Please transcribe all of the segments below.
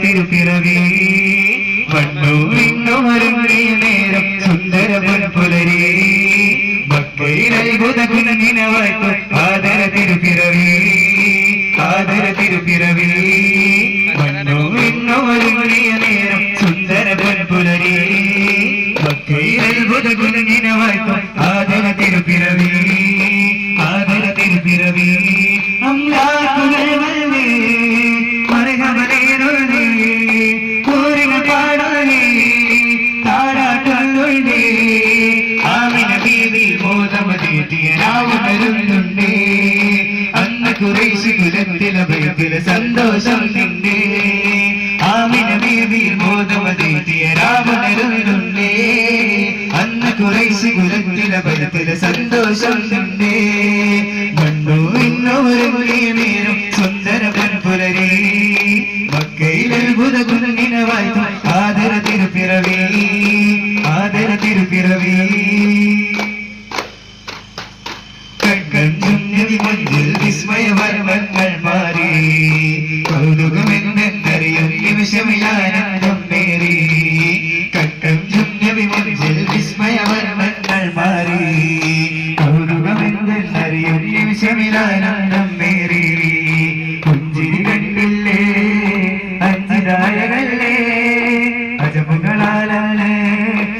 തിരുപ്പിറവി നേരം സുന്ദര പുലരി ഭക്തൈരത്ഭുത കുഞ്ഞിനവായ്പ ആദര തിരുപ്പിറവി ആദര തിരുപ്പിറവി മരുങ്ങിയ നേരം സുന്ദര പുലരി ഭക്തൈരത്ഭുത കുഞ്ഞിനവായ്പ ഭയത്തിലെ സന്തോഷം നിന്നേ. ആമിന ബീവി ബോധമതേറ്റിയ രാവുണരുന്നുണ്ടേ അന്ന് കുറേശി കുലത്തിലെ ബലത്തിലെ സന്തോഷം നിന്നേ. മണ്ണു ഇന്നൊരുങ്ങിയ നേരം സുന്ദര പുലരി മക്കയിൽ അത്ഭുത ആദര തിരുപ്പിറവി ആദര തിരുപ്പിറവി കട്ടം ചുഞ്ഞവി മഞ്ഞിൽ വിസ്മയവർമ്മങ്ങൾ മാറി. കൗതുകമെന്നറിയും നിമിഷമിലാനന്ദം മേറി പുഞ്ചിരി കണ്ടില്ലേ? അഞ്ചിതായകല്ലേ? അജമുകളാലാണ്.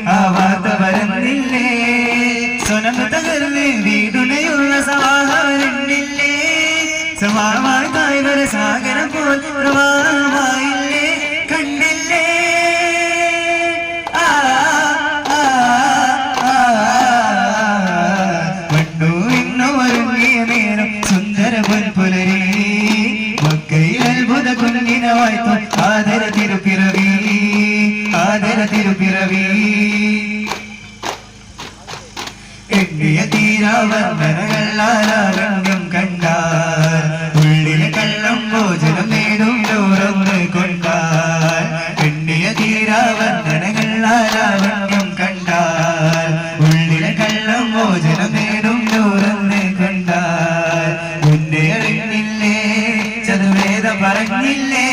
ആ വാർത്ത വരുന്നില്ലേ സ്വനം തകർന്ന് വീടുണയുള്ള സമാഹാരമില്ലേ സമാമായി തായ്വര സാഗരം പോൽ പ്രവാഹമായില്ലേ തിരുപ്പിറവി ആദര തിരുപ്പിറവി എണ്ണിയ തീരാവർണനകളാരണ്യം കണ്ടാൽ ഉള്ളിലെ കള്ളം ഭോജനം നേടും ചോറന്ന് കൊണ്ടാൽ. എണ്ണിയ തീരാവർണനകളാരണ്യം കണ്ടാൽ ഉള്ളിലെ കള്ളം ഭോജനം നേടും ചോറന്ന് കൊണ്ടാൽ. മുന്നേ അറിഞ്ഞില്ലേ ചതുവേദ പറഞ്ഞില്ലേ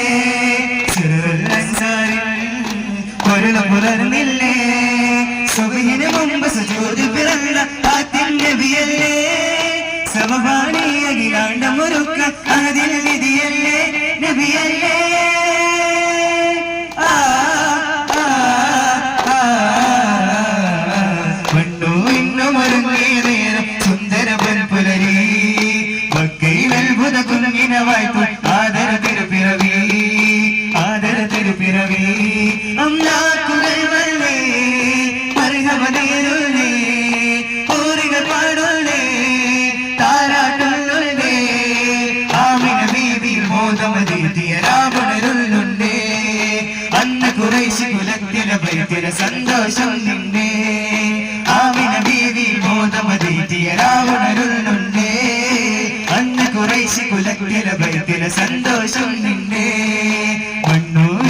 പൊരുള പുലർന്നില്ലേ? സുബഹിന് മുമ്പ് സുജൂദ് പിറന്ന ആദ്യം നബിയല്ലേ? സമപാണി അഖിലാണ്ടമൊരുക്ക അതിൽ വിധിയല്ലേ നബിയല്ലേ? ആ, ആ, ആ, പണ്ടു ഇന്നും ഒരുങ്ങിയ നേരം സുന്ദര പുലരി. മക്കയിൽ അത്ഭുത കുഞ്ഞിന വായ്പ സന്തോഷം നിന്നെ. ആമിന ബീവി മോദമതീതിയ രാവണരുള്ളുണ്ടേ അന്ന് കുറേശി കുലത്തിലെ ഭയത്തിലെ സന്തോഷം നിന്നെ. മണ്ണു